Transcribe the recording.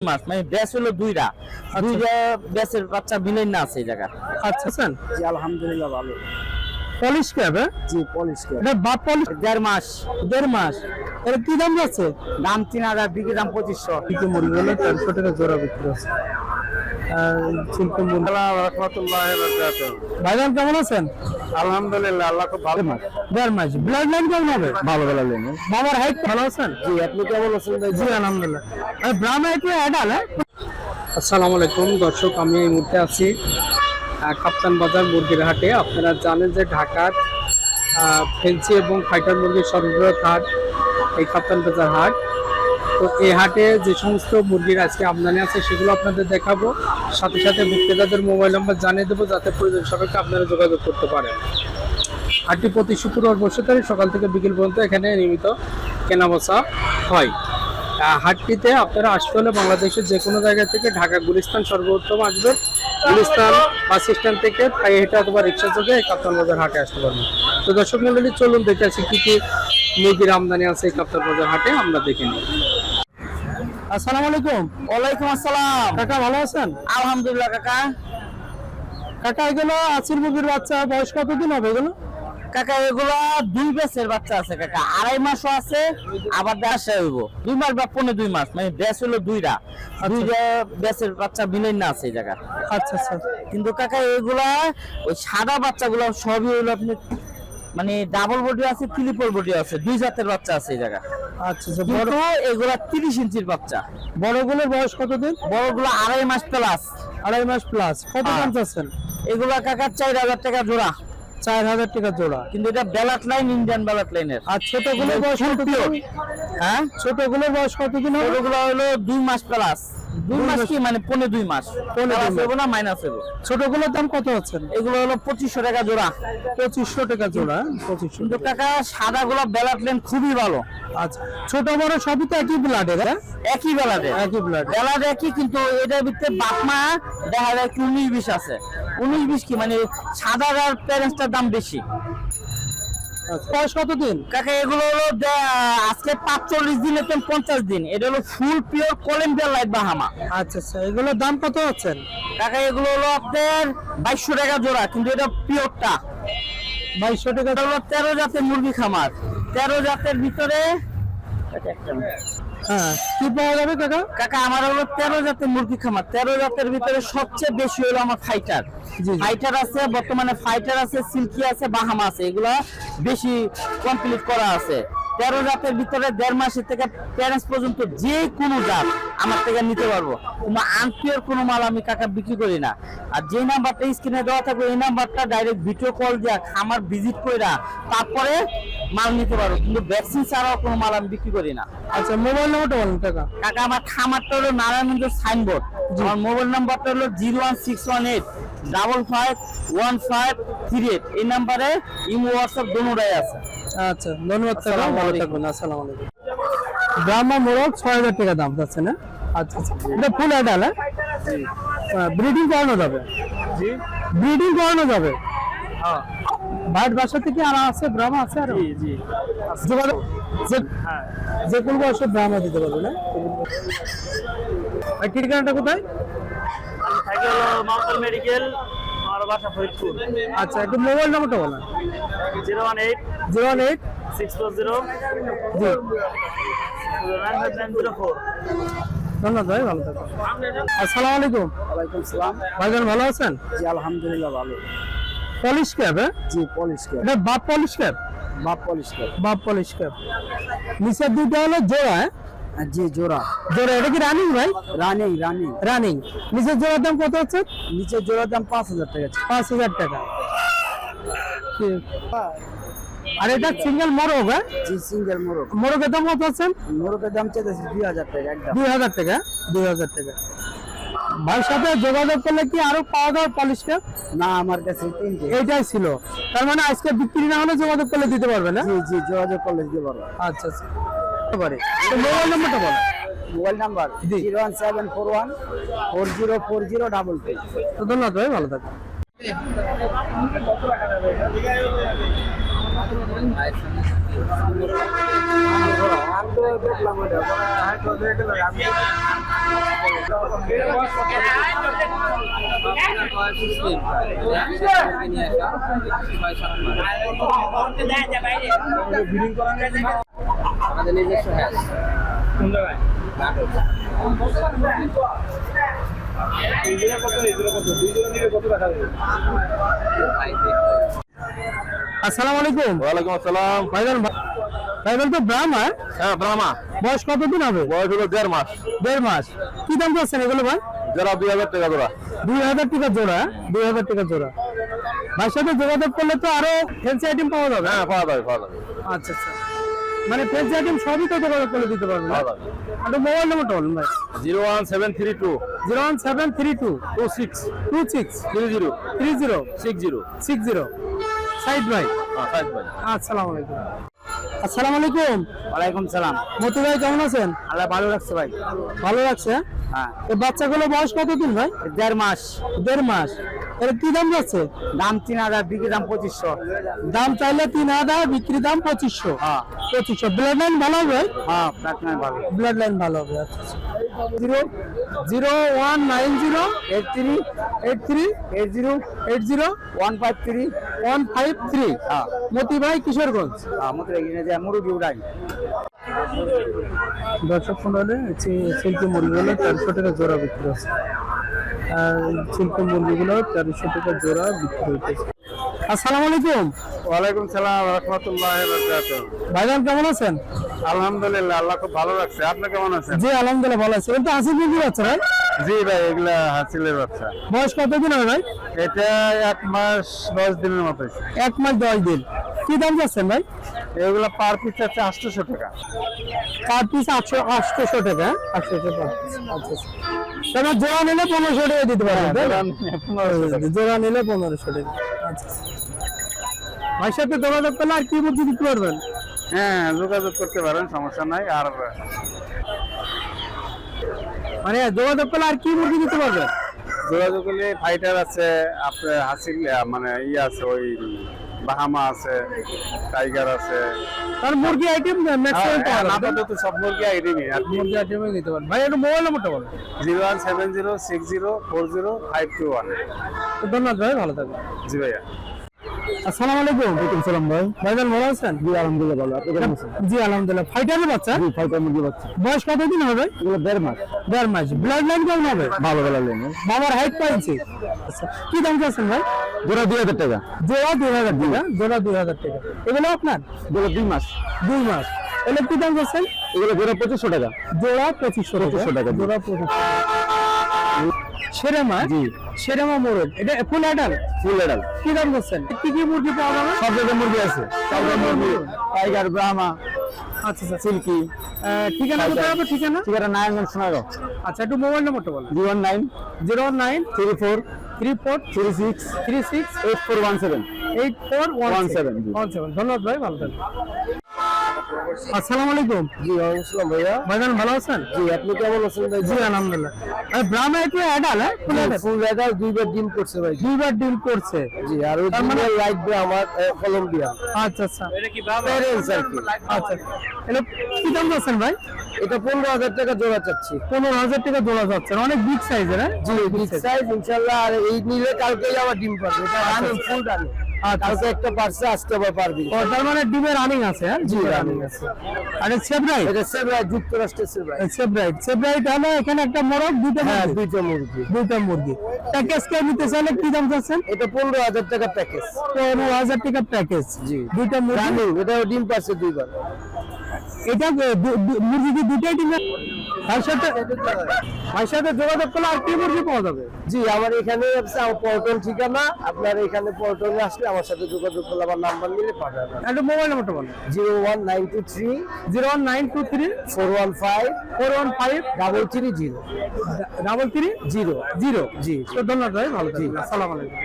মাস মানে ব্যাস হলো দুইটা। দুইটা ব্যাসের বাচ্চা মিলেন না আছে এই জায়গা আচ্ছা। স্যার জি আলহামদুলিল্লাহ ভালো। পলিশ ক্যাব হ্যাঁ? জি পলিশ এটা বাপ পলিশ দেড় মাস। দেড় মাস। এর কি দাম যাচ্ছে? দাম তিন হাজার বিক্রি দাম পঁচিশশো। কিছু মুরগি হলো? চারশো টাকা জোড়া বিক্রি মুরগি ভাইজান কেমন আছেন? আলহামদুলিল্লাহ আল্লাহ খুব ভালো। দেড় মাস। ব্লাড লাইন কেমন হবে? ভালো ভালো লেন বাবার হাইট ভালো আছেন? জি আপনি কেমন আছেন জি আলহামদুলিল্লাহ। আর একটু অ্যাডাল হ্যাঁ? আসসালামু আলাইকুম দর্শক আমি এই মুহূর্তে আছি কাপ্তান বাজার মুরগির হাটে। আপনারা জানেন যে ঢাকার ফেন্সি এবং ফাইটার মুরগির সর্ববৃহৎ হাট এই কাপ্তান বাজার হাট। তো এই হাটে যে সমস্ত মুরগির আজকে আমদানি আছে, সেগুলো আপনাদের দেখাবো। সাথে সাথে বিক্রেতাদের মোবাইল নাম্বার জানিয়ে দেবো, যাতে প্রয়োজন সাপেক্ষে আপনারা যোগাযোগ করতে পারেন। হাটটি প্রতি শুক্রবার বসে সকাল থেকে বিকেল পর্যন্ত এখানে নিয়মিত কেনাবেচা হয়। হাটটিতে আপনারা আসতে হলে বাংলাদেশের যে কোনো জায়গা থেকে ঢাকা গুলিস্তান সর্বোত্তম আসবেন। গুলিস্তান বাস স্ট্যান্ড থেকে পায়ে হেঁটে অথবা রিক্সা চোখে কাপ্তান বাজার হাটে আসতে পারবেন। তো দর্শক মন্ডলী, চলুন দেখে আসি কী কী মুরগির আমদানি আছে এই কাপ্তান বাজার হাটে, আমরা দেখে নিই। আসসালামু আলাইকুম। ওয়ালাইকুম আসসালাম। কাকা ভালো আছেন? আলহামদুলিল্লাহ কাকা। কাকা এগুলো আশির মুরগির বাচ্চা বয়স কতদিন হবে এগুলো? কাকা এগুলা দুই ব্যাসের বাচ্চা আছে কাকা। আড়াই মাসও আছে আবার দেশে হইব। দুই মাস বা পনেরো দুই মাস মানে ব্যাস হলো দুইটা। দুইটা ব্যাসের বাচ্চা মিলেন না আছে এই জায়গা আচ্ছা আচ্ছা। কিন্তু কাকা এগুলা ওই সাদা বাচ্চাগুলো সবই হলো আপনি মানে ডাবল বডি আছে ট্রিপল বডি আছে দুই জাতের বাচ্চা আছে এই জায়গা আচ্ছা গুলোর বড় এগুলা তিরিশ ইঞ্চির বাচ্চা। বড়গুলোর বয়স কতদিন? বড়গুলো আড়াই মাস প্লাস আড়াই মাস প্লাস কত হ্যাঁ। দাম চাচ্ছেন? এগুলা কাকা চার হাজার টাকা জোড়া। চার হাজার টাকা জোড়া। কিন্তু এটা ব্যালাট লাইন ইন্ডিয়ান ব্যালাট লাইনের আর ছোটগুলোর বয়স হ্যাঁ? ছোটগুলোর বয়স হলো দুই মাস প্লাস দুই মাস কি মানে পনেরো দুই মাস? পনেরো না মাইনাস হব ছোটগুলোর দাম কত হচ্ছে? এগুলো হলো পঁচিশশো টাকা জোড়া। পঁচিশশো টাকা জোড়া পঁচিশশো কাকা সাদা গুলো ব্যালাট লাইন খুবই ভালো। আচ্ছা ছোট বড় সবই তো একই ব্লাডের হ্যাঁ? একই বেলাতে একই ব্লাড বেলার একই কিন্তু এটার ভিতরে বাপমা দেখা যায় কি উনিশ বিশ আছে। উনিশ বিশ কি? মানে সাদার আর প্যারেন্টসটার দাম বেশি। বয়স কতদিন? কাকা এগুলো হলো আজকে পাঁচচল্লিশ দিন এবং পঞ্চাশ দিন। এটা হলো full pure Colombia light Bahama আচ্ছা আচ্ছা এগুলোর দাম কত হচ্ছেন কাকা এগুলো হলো আপনার বাইশশো টাকা জোড়া কিন্তু এটা পিওরটা বাইশশো টাকা হলো তেরো জাতের মুরগি খামার। তেরো জাতের ভিতরে। হ্যাঁ কি পাওয়া যাবে কাকা? কাকা আমার হলো তেরো জাতের মুরগি খামার। তেরো জাতের ভিতরে সবচেয়ে বেশি হলো আমার ফাইটার। ফাইটার আছে বর্তমানে ফাইটার আছে সিল্কি আছে বাহামা আছে। এগুলা বেশি কমপ্লিট করা আছে। তেরো জাতের ভিতরে দেড় মাসের থেকে প্যারেন্টস পর্যন্ত যে কোনো জাত আমার থেকে নিতে পারব। কিন্তু আনপিওর কোনো মাল আমি কাকা বিক্রি করি না। আর যে নাম্বারটা স্ক্রিনে দেওয়া থাকবে এই নাম্বারটা ডাইরেক্ট ভিডিও কল দেওয়া খামার ভিজিট কইরা তারপরে মাল নিতে পারব। কিন্তু ভ্যাকসিন ছাড়াও কোনো মাল আমি বিক্রি করি না। আচ্ছা মোবাইল নাম্বারটা বলেন কাকা। কাকা আমার খামারটা হলো নারায়ণগঞ্জ সাইনবোর্ড আমার মোবাইল নাম্বারটা হলো zero one six one eight double five one five three eight. এই নাম্বারে ইমো হোয়াটসঅ্যাপ দোনোটাই আছে। আচ্ছা ধন্যবাদ আসসালামু ভালো থাকবেন আসসালামু আলাইকুম। ব্রাহ্মা মোরগ ছয় হাজার টাকা দাম যাচ্ছে না? আচ্ছা আচ্ছা। এটা ফুল অ্যাডাল হ্যাঁ? ব্রিডিং করানো যাবে? জি। ব্রিডিং করানো যাবে? হ্যাঁ। বাইরের বাসা থেকে আর আছে ব্রাহ্মা আছে আর? জি জি। যোগাযোগ যে- হ্যাঁ। যে কোনো বয়সে ব্রাহ্মা দিতে পারবে না? ঠিকানাটা কোথায়? থাকে হলো মাউন্টেন মেডিকেল আমার বাসা ফরিদপুর। আচ্ছা একটু মোবাইল নাম্বারটা বলেন। Zero one eight zero one eight six four zero জি। Nine nine zero four. ধন্যবাদ ভাই ভালো আসসালামু আলাইকুম। ওয়ালাইকুম সালাম। ভাইজান ভালো আছেন? জি আলহামদুলিল্লাহ ভালো। পলিশ ক্যাব হ্যাঁ? জি পলিশ এটা buff Polish cap buff Polish buff Polish cap নিচের দুইটা হলো জোড়া হ্যাঁ? জি জোড়া। জোড়া এটা কি রানিং ভাই? রানিং রানিং রানিং নিচের জোড়ার দাম কত হচ্ছে? নিচের জোড়ার দাম পাঁচ হাজার টাকা পাঁচ হাজার টাকা। আর এটা সিঙ্গেল মোরগ হ্যাঁ? জি সিঙ্গেল মোরগ। মোরগের দাম কত আছে? মোরগের দাম চাইতেছি দুই হাজার টাকা একদম। দুই হাজার টাকা দুই হাজার টাকা। ভাইয়ের সাথে যোগাযোগ করলে কি আরও পাওয়া যাবে পলিশ না আমার কাছে এইটাই ছিল। তার মানে আজকে বিক্রি না হলে যোগাযোগ করলে দিতে পারবে না? জি জি যোগাযোগ করলে দিতে পারব। আচ্ছা আচ্ছা। পারে মোবাইল নাম্বারটা বলো। Mobile number zero one seven four one four zero four zero double two তো ধন্যবাদ ভাই ভালো থাকবেন। আমাদের নিজস্ব হ্যাঁ আসসালামু আলাইকুম। ওয়ালাইকুম আসসালাম। ভাইজান ভাইজান তো ব্রাহ্মা হ্যাঁ ব্রাহ্মা। বয়স কতদিন হবে? বয়স হলো দেড় মাস। দেড় মাস। কি দাম চাচ্ছেন এগুলো ভাই? যারা দুই হাজার টাকা জোড়া। দুই হাজার টাকা জোড়া দুই হাজার টাকা জোড়া। ভাইয়ের সাথে যোগাযোগ করলে তো আরও ফ্যান্সি আইটেম পাওয়া যাবে। হ্যাঁ পাওয়া যাবে পাওয়া যাবে। আচ্ছা আচ্ছা। মানে ফ্যান্সি আইটেম সবই তো যোগাযোগ করে দিতে পারবেন। একটা মোবাইল নম্বরটা বলুন ভাই। Zero one seven three two zero one seven three two two six two six three zero three zero six zero six zero side ভাই। হ্যাঁ ভাই। আসসালামু আলাইকুম। আসসালামু আলাইকুম। ওয়ালাইকুম সালাম। মতু ভাই কেমন আছেন? আল্লাহ ভালো রাখছে ভাই। ভালো লাগছে হ্যাঁ। এই বাচ্চাগুলো বয়স কতদিন ভাই? দেড় মাস। দেড় মাস। কি দাম যাচ্ছে? দাম তিন হাজার বিক্রি দাম পঁচিশশো। দাম চাইলে তিন হাজার বিক্রি দাম পঁচিশশো। হ্যাঁ। পঁচিশশো। ব্লাড লাইন ভালো হবে? হ্যাঁ প্রার্থনা ভালো। ব্লাড লাইন ভালো হবে আচ্ছা zero zero one nine zero eight three eight three eight zero eight zero one five three. One five three. হ্যাঁ। কিশোরগঞ্জ। আমাদের এখানে যে মুরগি উড়াই দর্শক মন্ডলে শিল্পী মুরগিগুলো চারশো টাকা জোড়া বিক্রি হচ্ছে। আর চারশো টাকা জোড়া বিক্রি হইতেছে। আসসালামু আলাইকুম। ওয়ালাইকুম সালাম রহমতুল্লাহ ভাইজান কেমন আছেন? আলহামদুলিল্লাহ আল্লাহ খুব ভালো আপনি কেমন আছেন? জি আলহামদুলিল্লাহ ভালো আছে। এটা হাসি মুরগি বাচ্চা ভাই। জি ভাই এগুলা হাসিলের বাচ্চা। বয়স কতদিন হবে ভাই? এটা এক মাস দশ দিনের মতো এক মাস দশ দিন। কি দাম যাচ্ছেন ভাই? এগুলা পার পিস আছে আটশোশো টাকা। পার পিস আটশো আটশোশো টাকা? আটশো টাকা। আচ্ছা আচ্ছা। জোড়া নিলে পনেরোশো টাকা দিতে পারবেন জোড়া নিলে পনেরোশো টাকা। আচ্ছা ভাই সাথে যোগাযোগ করলে আর কি মুরগি দিতে পারবেন? হ্যাঁ যোগাযোগ করতে পারেন সমস্যা নাই। আর মানে যোগাযোগ করলে আর কি মুরগি দিতে পারবেন? যোগাযোগ করলে ফাইটার আছে আপনার হাসিল মানে ইয়ে আছে ওই বাহামা আছে টাইগার আছে। তার মুরগি আইটেম ম্যাক্সিমাম পাওয়া যাবে আপাতত সব মুরগি আইটেমই আপনি মুরগি আইটেমই নিতে পারেন ভাই একটু মোবাইল নম্বরটা বলেন zero one seven zero six zero four zero five two one. তো ধন্যবাদ ভাই ভালো থাকবেন। জি ভাইয়া। আসসালামু আলাইকুম। ওয়ালাইকুম সালাম ভাই। ভাইজান ভালো আছেন? জি আলহামদুলিল্লাহ ভালো। আপনি কেমন আছেন? জি আলহামদুলিল্লাহ। ফাইটারের বাচ্চা? জি ফাইটার মুরগি বাচ্চা। বয়স কতদিন হবে? এগুলো দেড় মাস। দেড় মাস। ব্লাড লাইন কেমন হবে? ভালো ব্লাড লাইন বাবার হাইট পাইছি আচ্ছা কি দাম চাচ্ছেন ভাই? জোড়া দুই হাজার টাকা। জোড়া দুই হাজার টাকা জোড়া দুই হাজার টাকা। এগুলো আপনার? জোড়া দুই মাস। দুই মাস। এগুলো কি দাম চাচ্ছেন? এগুলো জোড়া পঁচিশশো টাকা। জোড়া পঁচিশশো পঁচিশশো টাকা জোড়া পঁচিশশো সেরেমা? জি। সেরেমা মোরগ। এটা ফুল অ্যাডাল ফুল অ্যাডাল কি দাম করছেন? কি কি মুরগি পাওয়া যাবে? সব জায়গায় মুরগি আছে। সব জায়গায় মুরগি। টাইগার ব্রাহ্মা আচ্ছা আচ্ছা। সিল্কি। ঠিকানা কোথায় হবে? ঠিকানা? ঠিকানা নারায়ণগঞ্জ সোনাগাঁও আচ্ছা একটু মোবাইল নম্বরটা বলুন। Zero nine zero nine three four three four three six three six eight four one seven. Eight four one seven. One seven. ধন্যবাদ ভাই ভালো থাকবেন। আসসালামু আলাইকুম। জি ওয়ালাইকুম ভাইয়া। ভাইজান ভালো আছেন? জি আপনি কেমন আছেন ভাই জি আলহামদুলিল্লাহ। ব্রাহ্মা একটু অ্যাডাল হ্যাঁ? ফুল অ্যাডাল ফুল অ্যাডাল দুইবার ডিম করছে ভাই। দুইবার ডিম করছে। জি আর ওই মানে লাইট দিয়ে আমার কলম্বিয়া আচ্ছা আচ্ছা। এটা কি প্যারেন্টস আর কি। আচ্ছা। এটা কি দাম যাচ্ছেন ভাই? এটা পনেরো হাজার টাকা জোড়া চাচ্ছি। পনেরো হাজার টাকা জোড়া যাচ্ছে অনেক বিগ সাইজের হ্যাঁ? জি বিগ সাইজ ইনশাআল্লাহ আর এই নিলে কালকেই আবার ডিম পাবে। এটা রানিং ফুল রানিং কালকে একটা পারছে আসতে আবার পারবি। তার মানে ডিমের রানিং আছে হ্যাঁ? জি রানিং আছে। আর সেব্রাইট এটা সেব্রাইট যুক্তরাষ্ট্রের সেব্রাইট সেব্রাইট সেব্রাইট হলো এখানে একটা মোরগ দুটো হ্যাঁ দুইটা মুরগি। দুইটা মুরগি। প্যাকেজ কে নিতে চাইলে কি দাম চাচ্ছেন? এটা পনেরো হাজার টাকা প্যাকেজ পনেরো হাজার টাকা প্যাকেজ জি। দুইটা মুরগি? এটা ডিম পাচ্ছে দুইবার। এটা মুরগি কি দুইটাই ডিম? তার সাথে ভাই সাথে যোগাযোগ করলে আর কি মুরগি পাওয়া যাবে? জি আমার এখানে পল্টন ঠিকানা। আপনার এখানে পল্টনে আসলে আমার সাথে যোগাযোগ করলে আমার নাম্বার নিলে পাঠাবেন। একটা মোবাইল নাম্বারটা বলুন। Zero one nine two three zero one nine two three four one five four one five double three zero. Double three zero. Zero. জি। তো ধন্যবাদ ভাই ভালো থাকবেন। আসসালামু আলাইকুম।